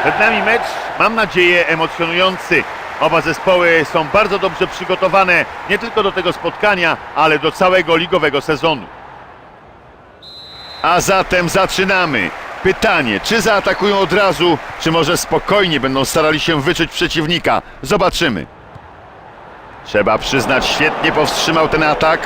Przed nami mecz, mam nadzieję, emocjonujący. Oba zespoły są bardzo dobrze przygotowane nie tylko do tego spotkania, ale do całego ligowego sezonu. A zatem zaczynamy. Pytanie, czy zaatakują od razu, czy może spokojnie będą starali się wyczuć przeciwnika? Zobaczymy. Trzeba przyznać, świetnie powstrzymał ten atak.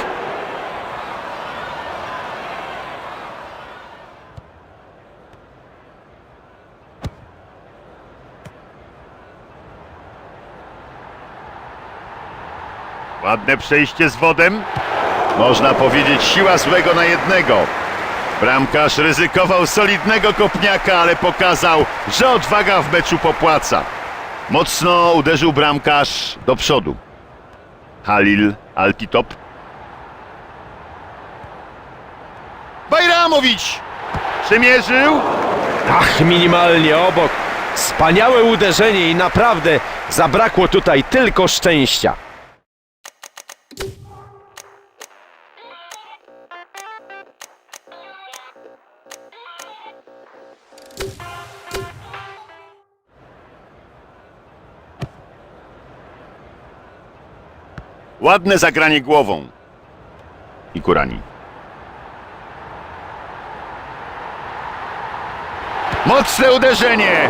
Ładne przejście z wodem. Można powiedzieć siła złego na jednego. Bramkarz ryzykował solidnego kopniaka, ale pokazał, że odwaga w meczu popłaca. Mocno uderzył bramkarz do przodu. Halil Altitop. Bajramowicz! Przymierzył. Ach, minimalnie obok. Wspaniałe uderzenie i naprawdę zabrakło tutaj tylko szczęścia. Ładne zagranie głową. I Kurani. Mocne uderzenie.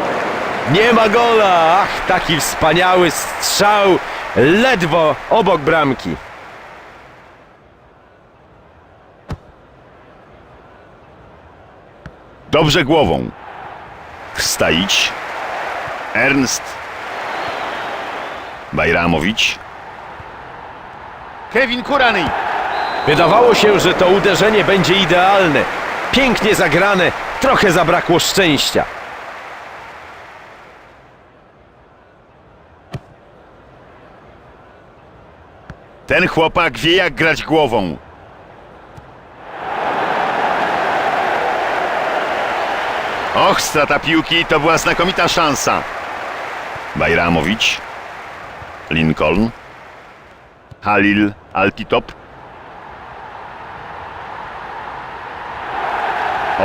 Nie ma gola! Ach, taki wspaniały strzał ledwo obok bramki. Dobrze głową. Wstaić. Ernst. Bajramowicz. Kevin Kurany. Wydawało się, że to uderzenie będzie idealne. Pięknie zagrane, trochę zabrakło szczęścia. Ten chłopak wie jak grać głową. Och, strata piłki, to była znakomita szansa. Bajramowicz. Lincoln. Halil Altitop.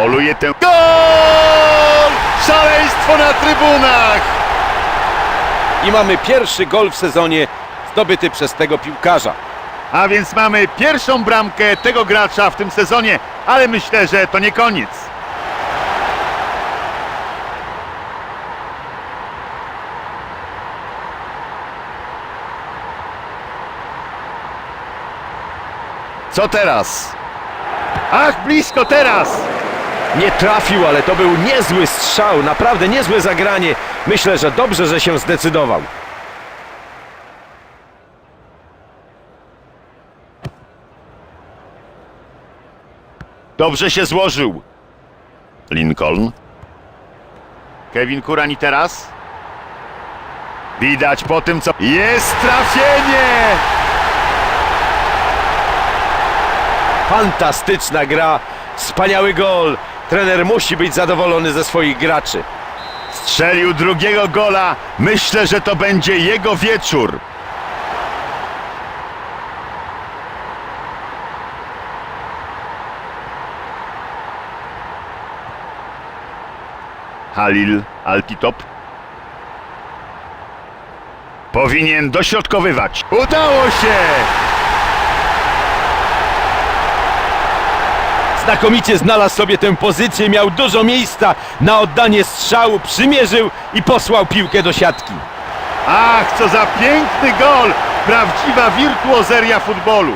Oluje tę... Gol! Szaleństwo na trybunach! I mamy pierwszy gol w sezonie zdobyty przez tego piłkarza. A więc mamy pierwszą bramkę tego gracza w tym sezonie, ale myślę, że to nie koniec. Co teraz? Ach, blisko teraz! Nie trafił, ale to był niezły strzał, naprawdę niezłe zagranie. Myślę, że dobrze, że się zdecydował. Dobrze się złożył. Lincoln. Kevin Kurani teraz. Widać po tym, co... Jest trafienie! Fantastyczna gra, wspaniały gol. Trener musi być zadowolony ze swoich graczy. Strzelił drugiego gola. Myślę, że to będzie jego wieczór. Halil Altitop. Powinien dośrodkowywać. Udało się! Znakomicie znalazł sobie tę pozycję, miał dużo miejsca na oddanie strzału, przymierzył i posłał piłkę do siatki. Ach, co za piękny gol! Prawdziwa wirtuozeria futbolu.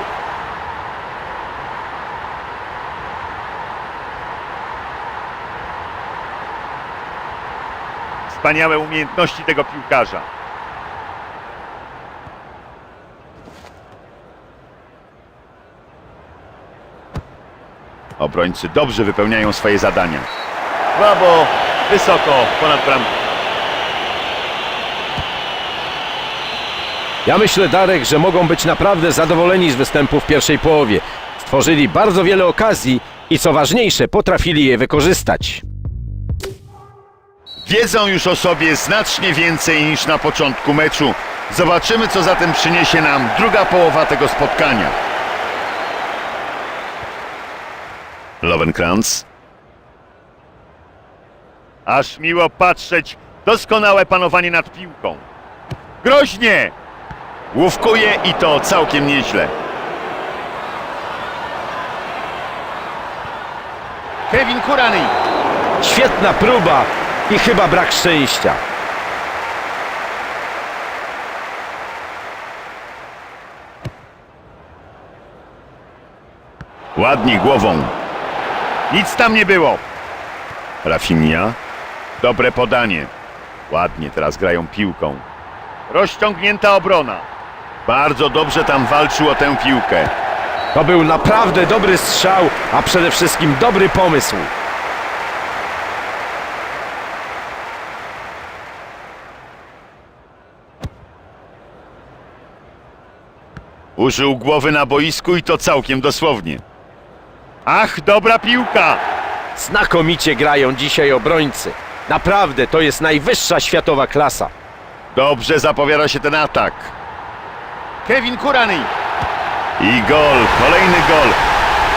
Wspaniałe umiejętności tego piłkarza. Obrońcy dobrze wypełniają swoje zadania. Słabo, wysoko, ponad bramką. Ja myślę, Darek, że mogą być naprawdę zadowoleni z występu w pierwszej połowie. Stworzyli bardzo wiele okazji i co ważniejsze, potrafili je wykorzystać. Wiedzą już o sobie znacznie więcej niż na początku meczu. Zobaczymy, co zatem przyniesie nam druga połowa tego spotkania. Lovenkranz. Aż miło patrzeć, Doskonałe panowanie nad piłką. Groźnie! Łówkuje i to całkiem nieźle. Kevin Kurany. Świetna próba i chyba brak szczęścia. Ładnie głową. Nic tam nie było. Rafinha. Dobre podanie. Ładnie teraz grają piłką. Rozciągnięta obrona. Bardzo dobrze tam walczył o tę piłkę. To był naprawdę dobry strzał, a przede wszystkim dobry pomysł. Użył głowy na boisku i to całkiem dosłownie. Ach, dobra piłka! Znakomicie grają dzisiaj obrońcy. Naprawdę, to jest najwyższa światowa klasa. Dobrze zapowiada się ten atak. Kevin Kurany. I gol, kolejny gol.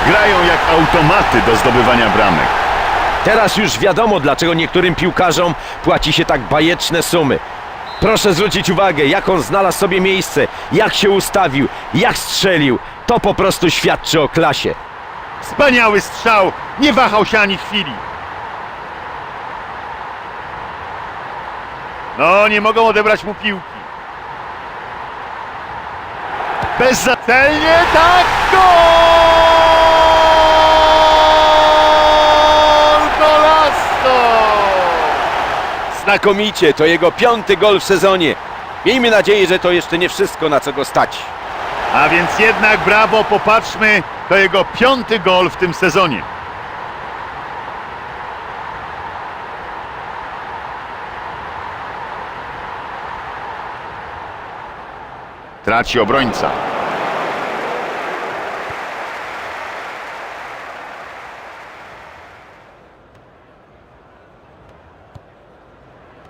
Grają jak automaty do zdobywania bramek. Teraz już wiadomo, dlaczego niektórym piłkarzom płaci się tak bajeczne sumy. Proszę zwrócić uwagę, jak on znalazł sobie miejsce, jak się ustawił, jak strzelił. To po prostu świadczy o klasie. Wspaniały strzał! Nie wahał się ani chwili. No, nie mogą odebrać mu piłki. Bezcelnie, tak! Gol! Golazo! Znakomicie, to jego piąty gol w sezonie. Miejmy nadzieję, że to jeszcze nie wszystko, na co go stać. A więc jednak brawo, popatrzmy, to jego piąty gol w tym sezonie. Traci obrońca.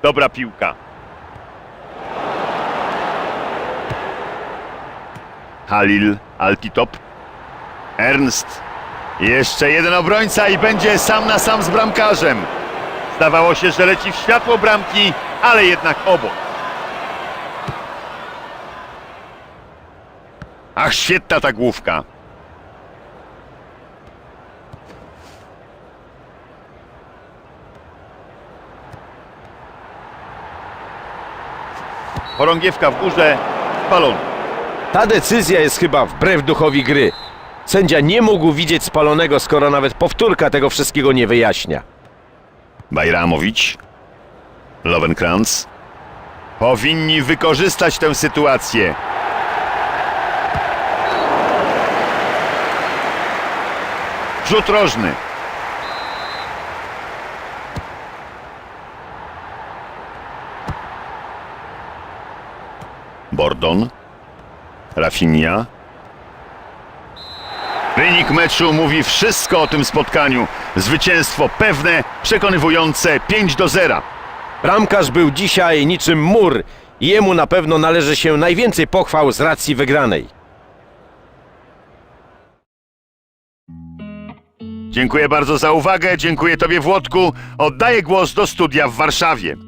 Dobra piłka. Halil Altitop. Ernst. Jeszcze jeden obrońca i będzie sam na sam z bramkarzem. Zdawało się, że leci w światło bramki, ale jednak obok. Ach, świetna ta główka. Chorągiewka w górze, balon. Ta decyzja jest chyba wbrew duchowi gry. Sędzia nie mógł widzieć spalonego, skoro nawet powtórka tego wszystkiego nie wyjaśnia. Bajramowicz, Lovenkranz. Powinni wykorzystać tę sytuację. Rzut rożny. Bordon. Rafinha. Wynik meczu mówi wszystko o tym spotkaniu. Zwycięstwo pewne, przekonywujące 5 do 0. Bramkarz był dzisiaj niczym mur i jemu na pewno należy się najwięcej pochwał z racji wygranej. Dziękuję bardzo za uwagę, dziękuję Tobie Włodku. Oddaję głos do studia w Warszawie.